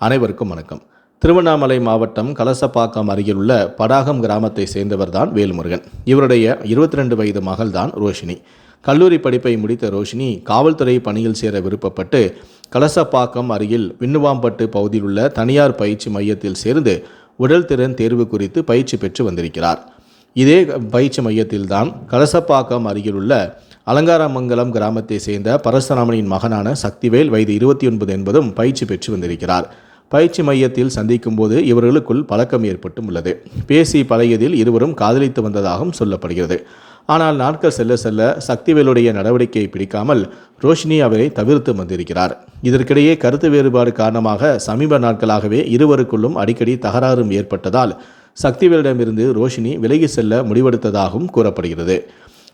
அனைவருக்கும் வணக்கம். திருவண்ணாமலை மாவட்டம் கலசப்பாக்கம் அருகிலுள்ள படாகம் கிராமத்தை சேர்ந்தவர்தான் வேல்முருகன். இவருடைய இருபத்தி ரெண்டு வயது மகள்தான் ரோஷினி கல்லூரி படிப்பை முடித்த ரோஷினி காவல்துறை பணியில் சேர விருப்பப்பட்டு கலசப்பாக்கம் அருகில் விண்ணுவாம்பட்டு பகுதியில் உள்ள தனியார் பயிற்சி மையத்தில் சேர்ந்து உடல் திறன் தேர்வு குறித்து பயிற்சி பெற்று வந்திருக்கிறார். இதே பயிற்சி மையத்தில்தான் கலசப்பாக்கம் அருகிலுள்ள அலங்காரமங்கலம் கிராமத்தை சேர்ந்த பரசுராமனின் மகனான சக்திவேல் வயது இருபத்தி ஒன்பது என்பதும் பயிற்சி பெற்று வந்திருக்கிறார். பயிற்சி மையத்தில் சந்திக்கும் போது இவர்களுக்குள் பழக்கம் ஏற்பட்டும் உள்ளது. பேசி பழகியதில் இருவரும் காதலித்து வந்ததாகவும் சொல்லப்படுகிறது. ஆனால் நாட்கள் செல்ல செல்ல சக்திவேலுடைய நடவடிக்கையை பிடிக்காமல் ரோஷினி அவரை தவிர்த்து வந்திருக்கிறார். இதற்கிடையே கருத்து வேறுபாடு காரணமாக சமீப நாட்களாகவே இருவருக்குள்ளும் அடிக்கடி தகராறும் ஏற்பட்டதால் சக்திவேலிடமிருந்து ரோஷினி விலகி செல்ல முடிவெடுத்ததாகவும் கூறப்படுகிறது.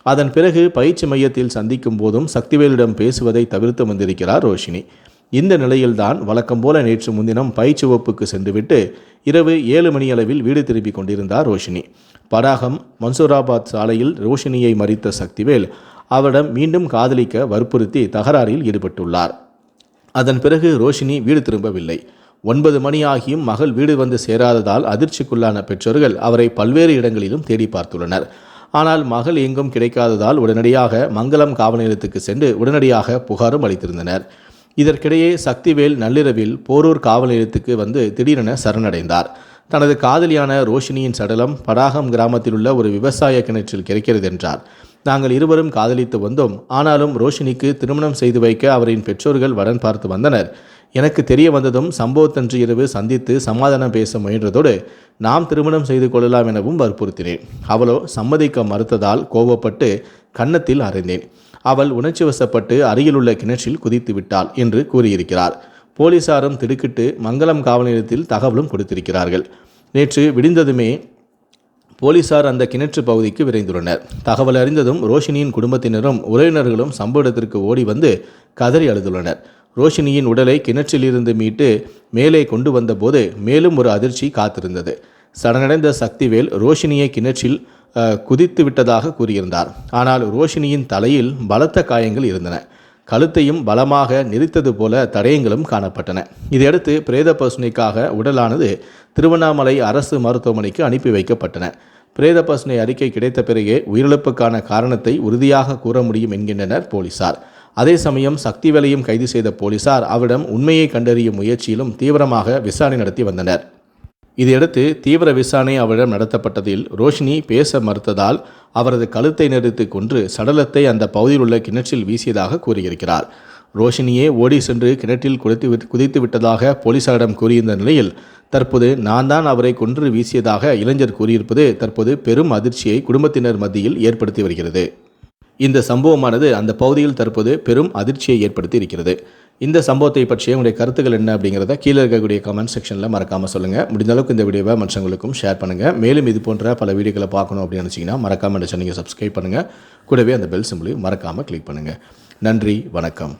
அதன் பிறகு பயிற்சி மையத்தில் சந்திக்கும் போதும் சக்திவேலிடம் பேசுவதை தவிர்த்து வந்திருக்கிறார் ரோஷினி. இந்த நிலையில்தான் வழக்கம் போல நேற்று முன்தினம் பயிற்சி வகுப்புக்கு சென்றுவிட்டு இரவு ஏழு மணி அளவில் வீடு திரும்பிக் கொண்டிருந்தார் ரோஷினி. படாகம் மன்சூராபாத் சாலையில் ரோஷினியை மறித்த சக்திவேல் அவரிடம் மீண்டும் காதலிக்க வற்புறுத்தி தகராறில் ஈடுபட்டுள்ளார். அதன் பிறகு ரோஷினி வீடு திரும்பவில்லை. ஒன்பது மணி ஆகியும் மகள் வீடு வந்து சேராததால் அதிர்ச்சிக்குள்ளான பெற்றோர்கள் அவரை பல்வேறு இடங்களிலும் தேடி பார்த்துள்ளனர். ஆனால் மகள் எங்கும் கிடைக்காததால் உடனடியாக மங்களம் காவல் நிலையத்துக்கு சென்று உடனடியாக புகாரும் அளித்திருந்தனர். இதற்கிடையே சக்திவேல் நள்ளிரவில் போரூர் காவல் நிலையத்துக்கு வந்து திடீரென சரணடைந்தார். தனது காதலியான ரோஷினியின் சடலம் படாகம் கிராமத்தில் உள்ள ஒரு விவசாய கிணற்றில் கிடைக்கிறது என்றார். நாங்கள் இருவரும் காதலித்து வந்தோம். ஆனாலும் ரோஷினிக்கு திருமணம் செய்து வைக்க அவரின் பெற்றோர்கள் வடன் பார்த்து வந்தனர். எனக்கு தெரிய வந்ததும் சம்பவத்தன்று இரவு சந்தித்து சமாதானம் பேச முயன்றதோடு நாம் திருமணம் செய்து கொள்ளலாம் எனவும் வற்புறுத்தினேன். அவளோ சம்மதிக்க மறுத்ததால் கோபப்பட்டு கன்னத்தில் அறைந்தேன். அவள் உணர்ச்சி வசப்பட்டு அருகிலுள்ள கிணற்றில் குதித்து விட்டாள் என்று கூறியிருக்கிறார். போலீசாரும் திடுக்கிட்டு மங்களம் காவல் நிலையத்தில் தகவலும் கொடுத்திருக்கிறார்கள். நேற்று விடிந்ததுமே போலீசார் அந்த கிணற்று பகுதிக்கு விரைந்துள்ளனர். தகவல் அறிந்ததும் ரோஷினியின் குடும்பத்தினரும் உறவினர்களும் சம்பவ இடத்திற்கு ஓடி வந்து கதறி அழுதுள்ளனர். ரோஷினியின் உடலை கிணற்றிலிருந்து மீட்டு மேலே கொண்டு வந்தபோது மேலும் ஒரு அதிர்ச்சி காத்திருந்தது. சடனடைந்த சக்திவேல் ரோஷினியை கிணற்றில் குதித்து விட்டதாக கூறியிருந்தார். ஆனால் ரோஷினியின் தலையில் பலத்த காயங்கள் இருந்தன. கழுத்தையும் பலமாக நெரித்தது போல தடயங்களும் காணப்பட்டன. இதையடுத்து பிரேத பசுனைக்காக உடலானது திருவண்ணாமலை அரசு மருத்துவமனைக்கு அனுப்பி வைக்கப்பட்டன. பிரேத பசுனை அறிக்கை கிடைத்த பிறகே உயிரிழப்புக்கான காரணத்தை உறுதியாக கூற முடியும் என்கின்றனர் போலீசார். அதே சமயம் சக்திவேலையும் கைது செய்த போலீசார் அவரிடம் உண்மையை கண்டறியும் முயற்சியிலும் தீவிரமாக விசாரணை நடத்தி வந்தனர். இதையடுத்து தீவிர விசாரணை அவரிடம் நடத்தப்பட்டதில் ரோஷினி பேச மறுத்ததால் அவரது கழுத்தை நெரித்து கொன்று சடலத்தை அந்த பகுதியில் உள்ள கிணற்றில் வீசியதாக கூறியிருக்கிறார். ரோஷினியே ஓடி சென்று கிணற்றில் குதித்து விட்- குதித்து விட்டதாக போலீசாரிடம் கூறியிருந்த நிலையில் தற்போது நான் தான் அவரை கொன்று வீசியதாக இளைஞர் கூறியிருப்பது தற்போது பெரும் அதிர்ச்சியை குடும்பத்தினர் மத்தியில் ஏற்படுத்தி வருகிறது. இந்த சம்பவமானது அந்த பகுதியில் தற்போது பெரும் அதிர்ச்சியை ஏற்படுத்தி இருக்கிறது. இந்த சம்பவத்தை பற்றிய உங்களுடைய கருத்துக்கள் என்ன அப்படிங்கிறத கீழே இருக்கக்கூடிய கமெண்ட் செக்ஷனில் மறக்காமல் சொல்லுங்கள் முடிந்த அளவுக்கு இந்த வீடியோவை மற்றவங்களுக்கும் ஷேர் பண்ணுங்கள் மேலும் இது போன்ற பல வீடியோக்களை பார்க்கணும் அப்படின்னு நினச்சிங்கன்னா மறக்காமல் இந்த சேனலை சப்ஸ்கிரைப் பண்ணுங்கள் கூடவே அந்த பெல் சிம்பிளையும் மறக்காமல் கிளிக் பண்ணுங்கள் நன்றி வணக்கம்.